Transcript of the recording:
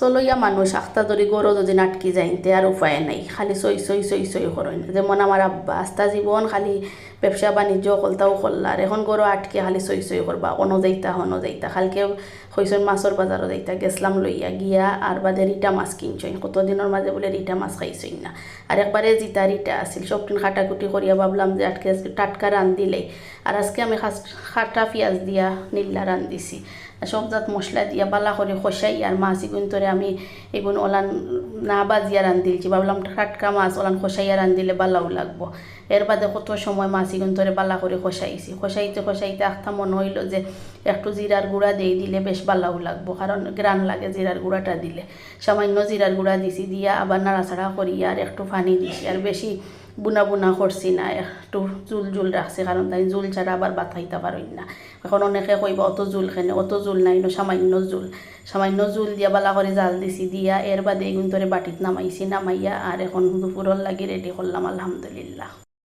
চলইয়া মানুষ আখতা ধরি গরো যদি নাটকি যাইতে আর উপায় নাই। খালি সই সই সই সই করেন যেমন আমার আব্বা, আস্তা জীবন খালি ব্যবসা বাণিজ্য কলতাও করলার এখন গরো আটকে খালি সই সই করবা অনো যাইতা হনো যাইতা। খালকে হইসন মাছর বাজারও যাইতা। গেছলাম লইয়া, গিয়া আর বাদে রিটা মাছ কিনছইন। কতদিনের মাঝে বলে রিটা মাছ খাইছইন না। আর একবারে জিতা রিটা আছিল। সবদিন খাটাকুটি করিয়া ভাবলাম যে আটকে আজকে টাটকা রান্ধিলেই আর আজকে আমি খাটা পেঁয়াজ দিয়া নীল্লা রান্ধিছি সব জাত মশলা দিয়া, বালা করে খসাই আর মাছ ইগুন তোরে আমি এগুন ওলান না বাজিয়া রান্ধিলছি ভাবলাম টাটকা মাছ ওলান খসাইয়া রান্ধিলে বালাও লাগবো। এর বাদে কত সময় মাছ এগুন তোরে বালা করে খসাইছি। খসাইতে খসাইতে আখতা মনে হইল যে একটু জিরার গুঁড়া দিয়ে দিলে বেশ বালাও লাগবো, কারণ গ্রান লাগে জিরার গুঁড়াটা দিলে। সামান্য জিরার গুঁড়া দিছি, দিয়া আবার নাড়াচাড়া করি আর একটু পানি দিছি। আর বেশি বুনা বুনা করছি না একটু জুল জুল রাখছি কারণ তাই জুল ছাড়া আবার বাতাইতে পারই না। এখন অনেকে কইব, অত জুল খেনে অত জুল নাই সামান্য জুল। সামান্য জুল দিয়া বালা করে জাল দিছি, দিয়া এর বাদে এগুন তোরে বাটিত নামাইছি, নামাইয়া আর এখন দুপুরর লাগি রেডি করলাম আলহামদুলিল্লাহ।